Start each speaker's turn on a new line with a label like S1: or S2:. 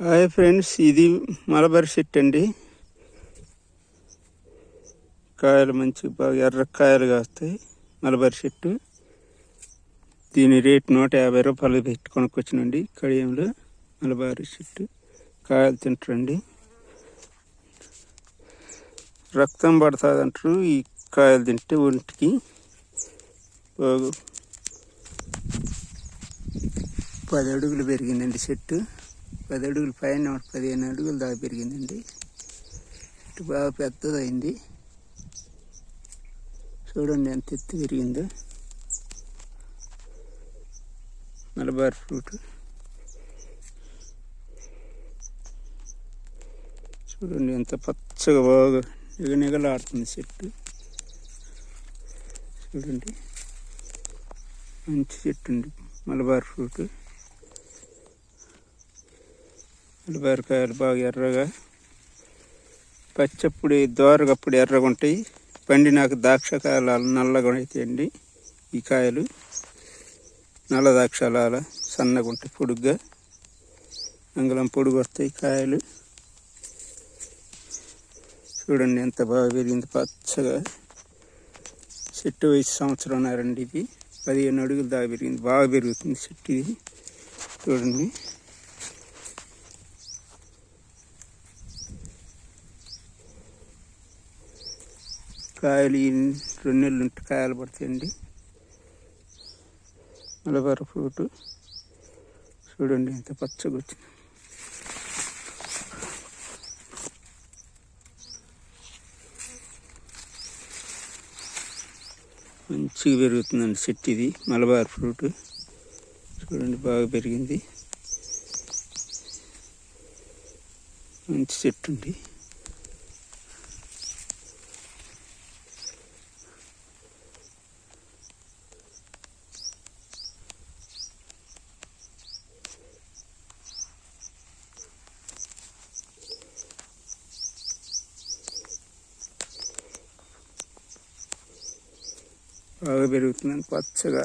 S1: Hi friends ఇది మలబారి చెట్టు అండి. కాయలు మంచి బాగా ఎర్ర కాయలు కాస్తాయి మలబారి చెట్టు దీని రేట్ నూట యాభై రూపాయలు పెట్టి కొనుక్కొచ్చినండి కడియంలో మలబారి చెట్టు కాయలు తింటారండి. రక్తం పడుతుంది అంటారు ఈ కాయలు తింటే ఒంటికి బాగు. పది అడుగులు పెరిగిందండి చెట్టు పది అడుగులు పైన పదిహేను అడుగులు దాకా పెరిగిందండి. చెట్టు బాగా పెద్దదైంది. చూడండి ఎంత ఎత్తు పెరిగిందో. మలబార్ ఫ్రూట్ చూడండి ఎంత పచ్చగా బాగా నిగనిగలాడుతుంది చెట్టు. చూడండి. మంచి చెట్టు ఉంది మలబార్ ఫ్రూట్ మలబార్ కాయలు బాగా ఎర్రగా పచ్చప్పుడు దోరగప్పుడు ఎర్రగా ఉంటాయి. పండినాక ద్రాక్ష కాయలు నల్లగా అవుతాయండి ఈ కాయలు నల్ల ద్రాక్షాల అలా సన్నగా ఉంటాయి పొడుగ్గా. అంగళం పొడుగు వస్తాయి కాయలు. చూడండి ఎంత బాగా పెరిగింది పచ్చగా. చెట్టు వయసు సంవత్సరం ఉన్నారండి ఇది. పదిహేను అడుగులు దాకా పెరిగింది బాగా పెరుగుతుంది చెట్టు ఇది. చూడండి. కాయలు రెండు నెలలు ఉంటే కాయలు పడతాయండి. మలబార ఫ్రూట్. చూడండి ఎంత పచ్చగా వచ్చింది. మంచిగా పెరుగుతుందండి చెట్టు ఇది మలబార్ ఫ్రూట్. చూడండి బాగా పెరిగింది. మంచి చెట్టు అండి బాగా పెరుగుతుందండి పచ్చగా